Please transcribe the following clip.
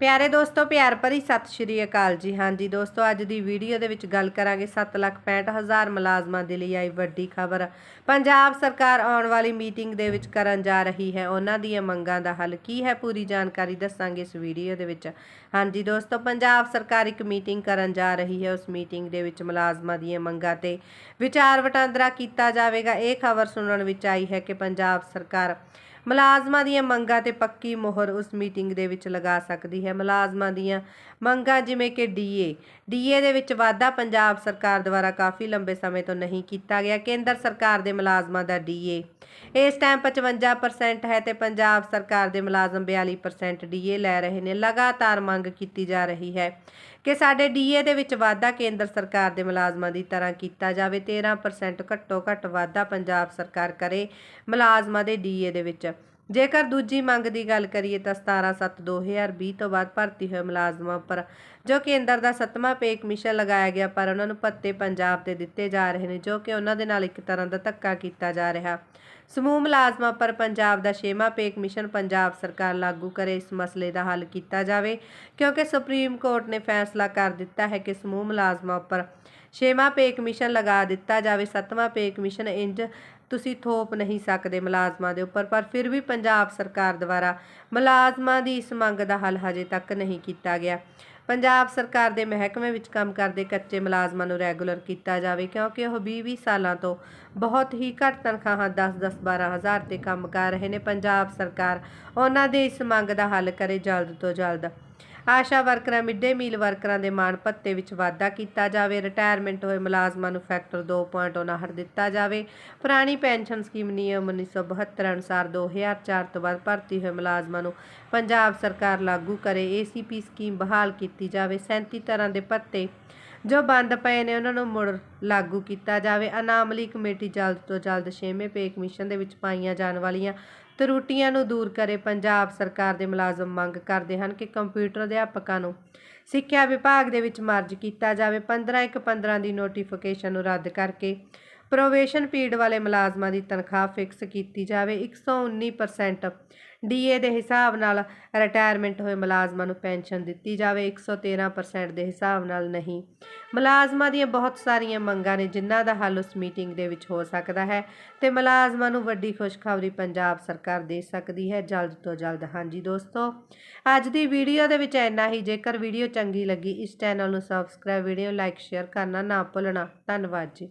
ਪਿਆਰੇ ਦੋਸਤੋ ਪਿਆਰ ਭਰੀ ਸਤਿ ਸ਼੍ਰੀ ਅਕਾਲ ਜੀ। ਹਾਂਜੀ ਦੋਸਤੋ ਅੱਜ ਦੀ ਵੀਡੀਓ ਦੇ ਵਿੱਚ ਗੱਲ ਕਰਾਂਗੇ 7,65,000 ਮੁਲਾਜ਼ਮਾਂ ਦੇ ਲਈ ਆਈ ਵੱਡੀ ਖਬਰ। ਪੰਜਾਬ ਸਰਕਾਰ ਆਉਣ ਵਾਲੀ ਮੀਟਿੰਗ ਦੇ ਵਿੱਚ ਕਰਨ ਜਾ ਰਹੀ ਹੈ। ਉਹਨਾਂ ਦੀਆਂ ਮੰਗਾਂ ਦਾ ਹੱਲ ਕੀ ਹੈ ਪੂਰੀ ਜਾਣਕਾਰੀ ਦੱਸਾਂਗੇ ਇਸ ਵੀਡੀਓ ਦੇ ਵਿੱਚ। ਹਾਂਜੀ ਦੋਸਤੋ ਪੰਜਾਬ ਸਰਕਾਰ ਇੱਕ ਮੀਟਿੰਗ ਕਰਨ ਜਾ ਰਹੀ ਹੈ। ਉਸ ਮੀਟਿੰਗ ਦੇ ਵਿੱਚ ਮੁਲਾਜ਼ਮਾਂ ਦੀਆਂ ਮੰਗਾਂ ਤੇ ਵਿਚਾਰ ਵਟਾਂਦਰਾ ਕੀਤਾ ਜਾਵੇਗਾ। ਇਹ ਖਬਰ ਸੁਣਨ ਵਿੱਚ ਆਈ ਹੈ ਕਿ ਪੰਜਾਬ ਸਰਕਾਰ ਮੁਲਾਜ਼ਮਾਂ ਦੀਆਂ ਮੰਗਾਂ ਤੇ ਪੱਕੀ ਮੋਹਰ ਉਸ ਮੀਟਿੰਗ ਦੇ ਵਿੱਚ ਲਗਾ ਸਕਦੀ ਹੈ। ਮੁਲਾਜ਼ਮਾਂ ਦੀਆਂ ਮੰਗਾਂ ਜਿਵੇਂ ਕਿ ਡੀਏ ਡੀਏ ਦੇ ਵਿੱਚ ਵਾਧਾ ਪੰਜਾਬ ਸਰਕਾਰ ਦੁਆਰਾ ਕਾਫੀ ਲੰਬੇ ਸਮੇਂ ਤੋਂ ਨਹੀਂ ਕੀਤਾ ਗਿਆ। ਕੇਂਦਰ ਸਰਕਾਰ ਦੇ ਮੁਲਾਜ਼ਮਾਂ ਦਾ ਡੀਏ ਇਸ ਟਾਈਮ 55% ਹੈ ਤੇ ਪੰਜਾਬ ਸਰਕਾਰ ਦੇ ਮੁਲਾਜ਼ਮ 42% ਡੀਏ ਲੈ ਰਹੇ ਨੇ। ਲਗਾਤਾਰ ਮੰਗ ਕੀਤੀ ਜਾ ਰਹੀ ਹੈ ਕਿ ਸਾਡੇ ਡੀਏ ਦੇ ਵਿੱਚ ਵਾਧਾ ਕੇਂਦਰ ਸਰਕਾਰ ਦੇ ਮੁਲਾਜ਼ਮਾਂ ਦੀ ਤਰ੍ਹਾਂ ਕੀਤਾ ਜਾਵੇ। 13% ਘੱਟੋ ਘੱਟ ਵਾਧਾ ਪੰਜਾਬ ਸਰਕਾਰ ਕਰੇ ਮੁਲਾਜ਼ਮਾਂ ਦੇ ਡੀਏ ਦੇ ਵਿੱਚ। ਜੇਕਰ ਦੂਜੀ ਮੰਗ ਦੀ ਗੱਲ ਕਰੀਏ ਤਾਂ 17/7/2020 ਤੋਂ ਬਾਅਦ ਭਰਤੀ ਹੋਏ ਮੁਲਾਜ਼ਮਾਂ ਉੱਪਰ, ਜੋ ਕੇਂਦਰ ਦਾ ਸੱਤਵਾਂ ਪੇ ਕਮਿਸ਼ਨ ਲਗਾਇਆ ਗਿਆ, ਪਰ ਉਹਨਾਂ ਨੂੰ ਪੱਤੇ ਪੰਜਾਬ ਦੇ ਦਿੱਤੇ ਜਾ ਰਹੇ ਨੇ, ਜੋ ਕਿ ਉਹਨਾਂ ਦੇ ਨਾਲ ਇੱਕ ਤਰ੍ਹਾਂ ਦਾ ਧੱਕਾ ਕੀਤਾ ਜਾ ਰਿਹਾ। ਸਮੂਹ ਮੁਲਾਜ਼ਮਾਂ ਪਰ ਪੰਜਾਬ ਦਾ ਛੇਵਾਂ ਪੇ ਕਮਿਸ਼ਨ ਪੰਜਾਬ ਸਰਕਾਰ ਲਾਗੂ ਕਰੇ, ਇਸ ਮਸਲੇ ਦਾ ਹੱਲ ਕੀਤਾ ਜਾਵੇ, ਕਿਉਂਕਿ ਸੁਪਰੀਮ ਕੋਰਟ ਨੇ ਫੈਸਲਾ ਕਰ ਦਿੱਤਾ ਹੈ ਕਿ ਸਮੂਹ ਮੁਲਾਜ਼ਮਾਂ ਉੱਪਰ ਛੇਵਾਂ ਪੇ ਕਮਿਸ਼ਨ ਲਗਾ ਦਿੱਤਾ ਜਾਵੇ, ਸੱਤਵਾਂ ਪੇ ਕਮਿਸ਼ਨ ਇੰਜ ਤੁਸੀਂ ਥੋਪ ਨਹੀਂ ਸਕਦੇ ਮੁਲਾਜ਼ਮਾਂ ਦੇ ਉੱਪਰ, ਪਰ ਫਿਰ ਵੀ ਪੰਜਾਬ ਸਰਕਾਰ ਦੁਆਰਾ ਮੁਲਾਜ਼ਮਾਂ ਦੀ ਇਸ ਮੰਗ ਦਾ ਹੱਲ ਹਜੇ ਤੱਕ ਨਹੀਂ ਕੀਤਾ ਗਿਆ। ਪੰਜਾਬ ਸਰਕਾਰ ਦੇ ਮਹਿਕਮੇ ਵਿੱਚ ਕੰਮ ਕਰਦੇ ਕੱਚੇ ਮੁਲਾਜ਼ਮਾਂ ਨੂੰ ਰੈਗੂਲਰ ਕੀਤਾ ਜਾਵੇ, ਕਿਉਂਕਿ ਉਹ 20-20 ਸਾਲਾਂ ਤੋਂ ਬਹੁਤ ਹੀ ਘੱਟ ਤਨਖਾਹਾਂ 10-10 12000 ਤੇ ਕੰਮ ਕਰ ਰਹੇ ਨੇ। ਪੰਜਾਬ ਸਰਕਾਰ ਉਹਨਾਂ ਦੇ ਇਸ ਮੰਗ ਦਾ ਹੱਲ ਕਰੇ ਜਲਦ ਤੋਂ ਜਲਦ। ਆਸ਼ਾ ਵਰਕਰਾਂ, ਮਿੱਡੇ ਮੀਲ ਵਰਕਰਾਂ ਦੇ ਮਾਣ ਭੱਤੇ ਵਿੱਚ ਵਾਧਾ ਕੀਤਾ ਜਾਵੇ। ਰਿਟਾਇਰਮੈਂਟ ਹੋਏ ਮੁਲਾਜ਼ਮਾਂ ਨੂੰ ਫੈਕਟਰ 2.59 ਦਿੱਤਾ ਜਾਵੇ। ਪੁਰਾਣੀ ਪੈਨਸ਼ਨ ਸਕੀਮ ਨਿਯਮ 1972 ਅਨੁਸਾਰ 2004 ਤੋਂ ਬਾਅਦ ਭਰਤੀ ਹੋਏ ਮੁਲਾਜ਼ਮਾਂ ਨੂੰ ਪੰਜਾਬ ਸਰਕਾਰ ਲਾਗੂ ਕਰੇ। ਏਸੀਪੀ ਸਕੀਮ ਬਹਾਲ ਕੀਤੀ ਜਾਵੇ। 37 ਤਰ੍ਹਾਂ ਦੇ ਭੱਤੇ ਜੋ ਬੰਦ ਪਏ ਨੇ, ਉਹਨਾਂ ਨੂੰ ਮੁੜ ਲਾਗੂ ਕੀਤਾ ਜਾਵੇ। ਅਨਾਮਲੀ ਕਮੇਟੀ ਜਲਦ ਤੋਂ ਜਲਦ ਛੇਵੇਂ ਪੇ ਕਮਿਸ਼ਨ ਦੇ ਵਿੱਚ ਪਾਈਆਂ ਜਾਣ ਵਾਲੀਆਂ ਤਰੁੱਟੀਆਂ ਨੂੰ ਦੂਰ ਕਰੇ। ਪੰਜਾਬ ਸਰਕਾਰ ਦੇ ਮੁਲਾਜ਼ਮ ਮੰਗ ਕਰਦੇ ਹਨ ਕਿ ਕੰਪਿਊਟਰ ਅਧਿਆਪਕਾਂ ਨੂੰ ਸਿੱਖਿਆ ਵਿਭਾਗ ਦੇ ਵਿੱਚ ਮਰਜ ਕੀਤਾ ਜਾਵੇ। 15 ਇੱਕ 15 ਦੀ ਨੋਟੀਫਿਕੇਸ਼ਨ ਨੂੰ ਰੱਦ ਕਰਕੇ ਪ੍ਰੋਵੇਸ਼ਨ ਪੀਰੀਅਡ ਵਾਲੇ ਮੁਲਾਜ਼ਮਾਂ ਦੀ ਤਨਖਾਹ ਫਿਕਸ ਕੀਤੀ ਜਾਵੇ 119% ਡੀਏ ਦੇ ਹਿਸਾਬ ਨਾਲ ਰਿਟਾਇਰਮੈਂਟ ਹੋਏ ਮੁਲਾਜ਼ਮਾਂ ਨੂੰ ਪੈਨਸ਼ਨ ਦਿੱਤੀ ਜਾਵੇ 113% ਦੇ ਹਿਸਾਬ ਨਾਲ ਨਹੀਂ। ਮੁਲਾਜ਼ਮਾਂ ਦੀਆਂ ਬਹੁਤ ਸਾਰੀਆਂ ਮੰਗਾਂ ਨੇ ਜਿਨ੍ਹਾਂ ਦਾ ਹੱਲ ਉਸ ਮੀਟਿੰਗ ਦੇ ਵਿੱਚ ਹੋ ਸਕਦਾ ਹੈ ਤੇ ਮੁਲਾਜ਼ਮਾਂ ਨੂੰ ਵੱਡੀ ਖੁਸ਼ਖਬਰੀ ਪੰਜਾਬ ਸਰਕਾਰ ਦੇ ਸਕਦੀ ਹੈ। ਜਲਦ ਤੋਂ ਜਲਦ, ਹਾਂਜੀ ਦੋਸਤੋ, ਅੱਜ ਦੀ ਵੀਡੀਓ ਦੇ ਵਿੱਚ ਇੰਨਾ ਹੀ। ਜੇਕਰ ਵੀਡੀਓ ਚੰਗੀ ਲੱਗੀ, ਇਸ ਚੈਨਲ ਨੂੰ ਸਬਸਕ੍ਰਾਈਬ ਵੀਡੀਓ ਲਾਈਕ ਸ਼ੇਅਰ ਕਰਨਾ ਨਾ ਭੁੱਲਣਾ। ਧੰਨਵਾਦ ਜੀ।